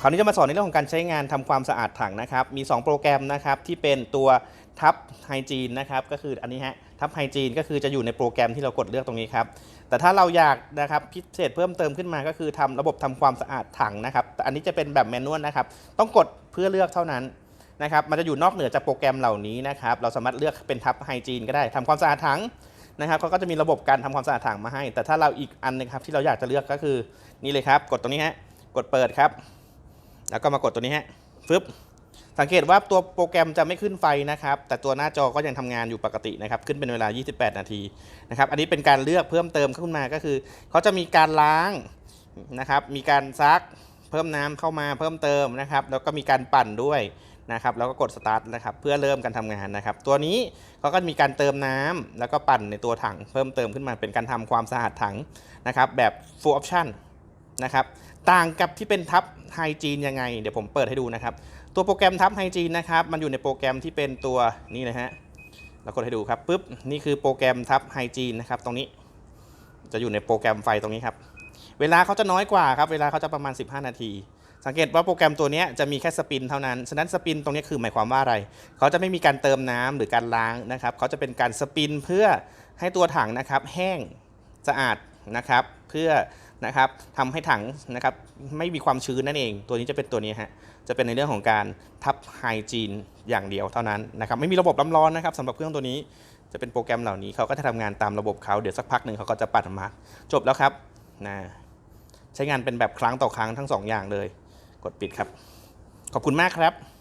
คราวนี้จะมาสอนในเรื่องของการใช้งานทำความสะอาดถังนะครับ มี 2 โปรแกรมนะครับที่เป็นตัวทับไฮจีนนะครับก็คืออันนี้ฮะทับไฮจีนก็คือจะอยู่ในโปรแกรมที่เรากดเลือกตรงนี้ครับ แต่ถ้าเราอยากนะครับพิเศษเพิ่มเติมขึ้นมาก็คือทำระบบทำความสะอาดถังนะครับแต่อันนี้จะเป็นแบบแมนนวลนะครับ ต้องกดเพื่อเลือกเท่านั้นนะครับ มันจะอยู่นอกเหนือจากโปรแกรมเหล่านี้นะครับ เราสามารถเลือกเป็นทับไฮจีนก็ได้ทำความสะอาดถังนะครับเขาก็จะมีระบบการทำความสะอาดถังมาให้ แต่ถ้าเราอีกอันนึงครับที่เราอยากจะเลือกก็คือนี่เลยครับ กดตรงนี้ฮะกดเปิดครับ แล้วก็มากดตัวนี้ฮะฟึบสังเกตว่าตัวโปรแกรมจะไม่ขึ้นไฟนะครับ แต่ตัวหน้าจอก็ยังทำงานอยู่ปกตินะครับ ขึ้นเป็นเวลา 28 นาทีนะครับ อันนี้เป็นการเลือกเพิ่มเติมขึ้นมาก็คือเขาจะมีการล้างนะครับ มีการซักเพิ่มน้ำเข้ามาเพิ่มเติมนะครับ แล้วก็มีการปั่นด้วยนะครับ แล้วก็กดสตาร์ทนะครับ เพื่อเริ่มการทำงานนะครับ ตัวนี้เขาก็มีการเติมน้ำแล้วก็ปั่นในตัวถัง เพิ่มเติมขึ้นมาเป็นการทำความสะอาดถังนะครับ แบบ full option นะครับ ต่างกับที่เป็นทับไฮจีนยังไง เดี๋ยวผมเปิดให้ดูนะครับ ตัวโปรแกรมทับไฮจีนนะครับ มันอยู่ในโปรแกรมที่เป็นตัวนี่นะฮะเรากดให้ดูครับปุ๊บนี่คือโปรแกรมทับไฮจีนนะครับ ตรงนี้จะอยู่ในโปรแกรมไฟตรงนี้ครับ เวลาเขาจะน้อยกว่าครับ เวลาเขาจะประมาณ 15 นาที สังเกตว่าโปรแกรมตัวนี้จะมีแค่สปินเท่านั้น ฉะนั้นสปินตรงนี้คือหมายความว่าอะไร เขาจะไม่มีการเติมน้ำหรือการล้างนะครับ เขาจะเป็นการสปินเพื่อให้ตัวถังนะครับแห้งสะอาดนะครับ เพื่อ นะครับทำให้ถังนะครับไม่มีความชื้นนั่นเอง ตัวนี้จะเป็นตัวนี้ฮะจะเป็นในเรื่องของการทับไฮจีนอย่างเดียวเท่านั้นนะครับไม่มีระบบน้ำร้อนนะครับสำหรับเครื่องตัวนี้จะเป็นโปรแกรมเหล่านี้เขาก็จะทำงานตามระบบเขาเดี๋ยวสักพักหนึ่งเขาก็จะปัดออกมาจบแล้วครับนะใช้งานเป็นแบบครั้งต่อครั้งทั้งสองอย่างเลย กดปิดครับ ขอบคุณมากครับ